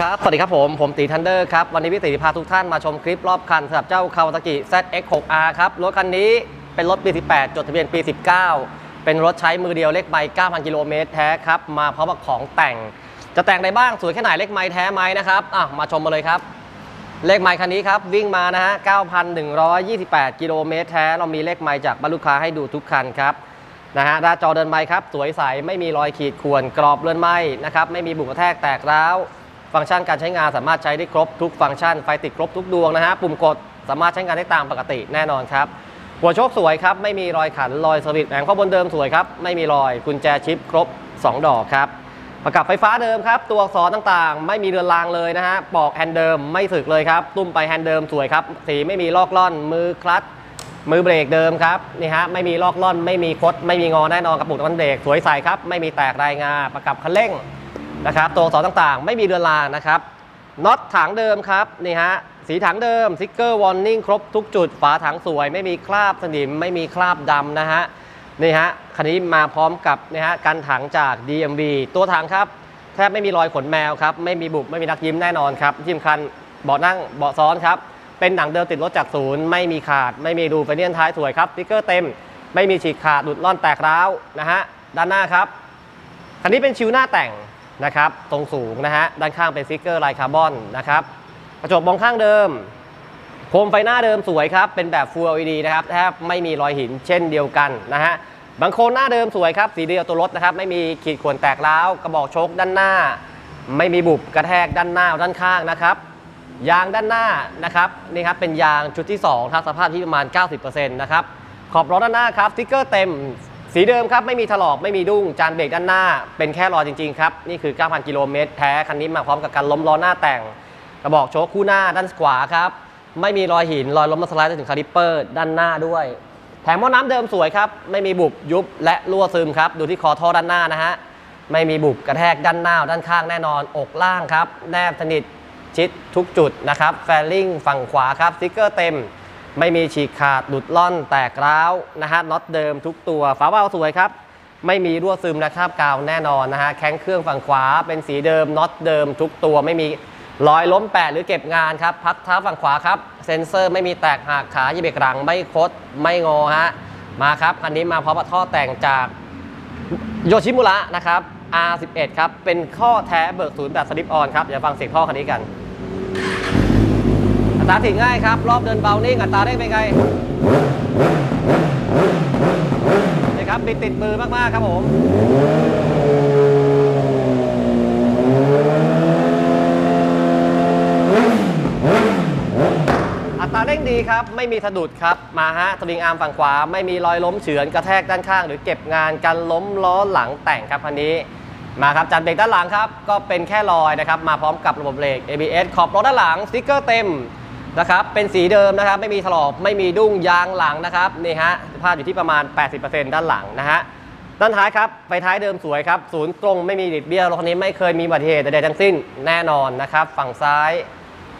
สวัสดีครับผม ผมตีทันเดอร์ครับ วันนี้พี่ตีพาทุกท่านมาชมคลิปรอบคันสำหรับเจ้า Kawasaki ZX6R ครับ รถคันนี้เป็นรถปี 18 จดทะเบียนปี 19 เป็นรถใช้มือเดียวเลขไมล์9,000 กิโลเมตรแท้ครับ มาพร้อมกับของแต่ง จะแต่งอะไรบ้างสวยแค่ไหนเลขไมล์แท้ไหมนะครับอะมาชมมาเลยครับ เลขไมล์คันนี้ครับวิ่งมานะฮะ 9,128 กิโลเมตรแท้ เรามีเลขไมล์จากบรรลุค้าให้ดูทุกคันครับนะฮะหน้าจอเดินไมค์ครับสวยใสไม่มีรอยขีดข่วนกรอบเลื่อนไหมนะครับไม่มีบุกกระแทกแตกร้าว ฟังก์ชันการใช้งานสามารถใช้ได้ครบทุกฟังก์ชันไฟติดครบทุกดวงนะฮะปุ่มกดสามารถใช้งานได้ตามปกติแน่นอนครับหัวโชคสวยครับไม่มีรอยขันรอยสวิตช์แผงข้อบนเดิมสวยครับไม่มีรอยกุญแจชิปครบ 2 ดอกครับประกับไฟฟ้าเดิมครับ ตัวอักษรต่างๆ ไม่มีเรือนรางเลยนะฮะปอกแฮนด์เดิมไม่สึกเลยครับ ตุ้มไปแฮนด์เดิมสวยครับ สีไม่มีลอกล่อน มือคลัตช์มือเบรกเดิมครับนี่ฮะไม่มีลอกล่อน ไม่มีคด ไม่มีงอแน่นอนกับปุ่มน้ำมันเบรกสวยใสครับ ไม่มีแตกรายงาประกับคันเร่ง นะครับตัวอักษรต่างๆ ไม่มีเรือนรางนะครับน็อตถังเดิมครับนี่ฮะสีถังเดิมสติกเกอร์วอร์นิ่งครบทุกจุดฝาถังสวย ไม่มีคราบสนิม ไม่มีคราบดำนะฮะนี่ฮะคันนี้มาพร้อมกับนี่ฮะกันถังจาก DMV ตัวถังครับ แทบไม่มีรอยขนแมวครับ ไม่มีบุบไม่มีนักยิ้มแน่นอนครับที่สำคัญเบาะนั่งเบาะซ้อนครับ เป็นหนังเดิมติดรถจากศูนย์ ไม่มีขาด ไม่มีรูไฟเนียนท้ายสวยครับสติ๊กเกอร์เต็ม ไม่มีฉีกขาดหลุดล่อนแตกร้าวนะฮะด้านหน้าครับคันนี้เป็นชิวหน้าแต่ง นะครับตรงสูงนะฮะด้านข้างเป็นสติกเกอร์ลายคาร์บอนนะครับกระจกมองข้างเดิม โคมไฟหน้าเดิมสวยครับ เป็นแบบ Full LED นะครับแทบไม่มีรอยหินเช่นเดียวกันนะฮะบางโคนหน้าเดิมสวยครับ สีเดียวตัวรถนะครับ ไม่มีขีดข่วนแตกร้าวกระบอกโชคด้านหน้า ไม่มีบุบกระแทกด้านหน้าด้านข้างนะครับยางด้านหน้านะครับนี่ครับเป็นยางชุดที่2ทับสภาพที่ประมาณ 90%นะครับขอบล้อด้านหน้าครับสติ๊กเกอร์เต็ม สีเดิมครับไม่มีถลอกไม่มีดุ้งจานเบรกด้านหน้า เป็นแค่รอจริง ๆ ครับ นี่คือ 9,000 กิโลเมตรแท้คันนี้มาพร้อมกับการล้มล้อหน้าแต่ง กระบอกโชคคู่หน้าด้านขวาครับ ไม่มีรอยหินรอยล้มมาสไลด์ถึงคาลิปเปอร์ด้านหน้าด้วย แถมหม้อน้ำเดิมสวยครับ ไม่มีบุบยุบและรั่วซึมครับดูที่คอท่อด้านหน้านะฮะไม่มีบุบกระแทกด้านหน้าด้านข้างแน่นอนอกล่างครับ แนบสนิทชิดทุกจุดนะครับแฟลลิ่งฝั่งขวาครับสติ๊กเกอร์เต็ม ไม่มีฉีกขาดหลุดล่อนแตกร้าวนะฮะน็อตเดิมทุกตัวฝาเบาสวยครับ ไม่มีรั่วซึมและคราบกาวแน่นอนนะฮะแข้งเครื่องฝั่งขวาเป็นสีเดิมน็อตเดิมทุกตัวไม่มีรอยล้มแปะหรือเก็บงานครับ พักเท้าฝั่งขวาครับ เซ็นเซอร์ไม่มีแตกหักขายีเบรกหลังไม่คดไม่งอฮะมาครับคันนี้มาพร้อมกับท่อแต่งจากโยชิมุระนะครับ R11 ครับ เป็นข้อแท้เบิกศูนย์แบบสลิปออนครับ เดี๋ยวฟังเสียงท่อคันนี้กัน ตาถี่ง่ายครับ รอบเดินเบานิ่งอัตราเร่งเป็นไงนี่ครับบิดติดมือมาก ๆ ครับผมอัตราเร่งดีครับ ไม่มีสะดุดครับ มาฮะสวิงอาร์มฝั่งขวา ไม่มีรอยล้มเฉือนกระแทกด้านข้าง หรือเก็บงานกันล้มล้อหลังแต่งครับคันนี้มาครับจานเบรกด้านหลังครับ ก็เป็นแค่รอยนะครับ มาพร้อมกับระบบเบรก ABS ขอบรถด้านหลังสติ๊กเกอร์เต็ม นะครับเป็นสีเดิมนะครับไม่มีถลอกไม่มีดุ้งยางหลังนะครับนี่ฮะสภาพอยู่ที่ประมาณ 80%ด้านหลังนะฮะด้านท้ายครับไฟท้ายเดิมสวยครับศูนย์ตรงไม่มีดิดเบี้ยวรถคันนี้ไม่เคยมีอุบัติเหตุใดๆทั้งสิ้นแน่นอนนะครับ ฝั่งซ้าย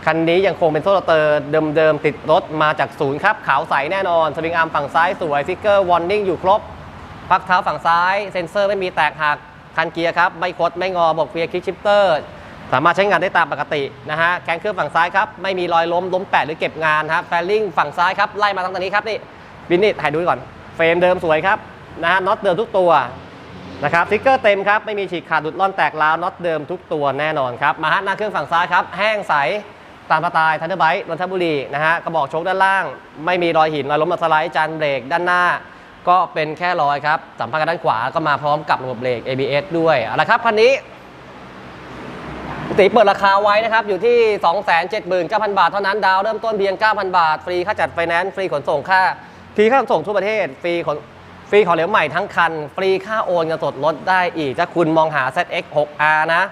คันนี้ยังคงเป็นโซลเตอร์เดิมๆติดรถมาจากศูนย์ครับขาวใสแน่นอนสวิงอาร์มฝั่งซ้ายสวยฟิกเกอร์วอร์นิ่งอยู่ครบพักเท้าฝั่งซ้าย เซ็นเซอร์ไม่มีแตกหักคันเกียร์ครับไม่คดไม่งอบอกเกียร์คลิกชิปเตอร์ สามารถใช้งานได้ตามปกตินะฮะแกนเครื่องฝั่งซ้ายครับไม่มีรอยล้มล้มแปะหรือเก็บงานครับแฟลลิ่งฝั่งซ้ายครับไล่มาตั้งแต่นี้ครับนี่บินนี่ถ่ายดูก่อน เฟรมเดิมสวยครับนะฮะน็อตเดิมทุกตัวนะครับสติ๊กเกอร์เต็มครับไม่มีฉีกขาดดุดล่อนแตกร้าวน็อตเดิมทุกตัวแน่นอนครับมาฮะหน้าเครื่องฝั่งซ้ายครับแห้งใสตามสไตล์ทันเดอร์ไบต์นนทบุรีนะฮะกระบอกโชคด้านล่าง ไม่มีรอยหินรอยล้มมาสไลด์จานเบรกด้านหน้า ก็เป็นแค่รอยครับสัมผัสกับด้านขวาก็มาพร้อมกับระบบเบรก ABS ด้วยเอาละครับคันนี้ ติเปิดราคาไว้นะครับ อยู่ที่ 279,000 บาทเท่านั้น ดาวเริ่มต้นเพียง 9,000 บาท ฟรีค่าจัดไฟแนนซ์ ฟรีขนส่งค่า ฟรีค่าขนส่งทั่วประเทศ ฟรีขนฟรีของเหลวใหม่ทั้งคัน ฟรีค่าโอนเงินสดลดได้อีก ถ้าคุณมองหา ZX6R นะ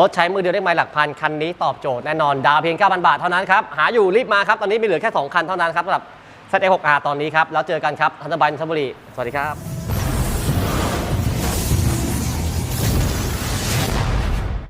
รถใช้มือเดียวได้ไม่หลักพัน คันนี้ตอบโจทย์แน่นอน ดาวเพียง 9,000 บาทเท่านั้นครับ หาอยู่รีบมาครับ ตอนนี้มีเหลือแค่ 2 คันเท่านั้นครับสำหรับ ZX6R ตอนนี้ครับ แล้วเจอกันครับทันตบันชลบุรี สวัสดีครับ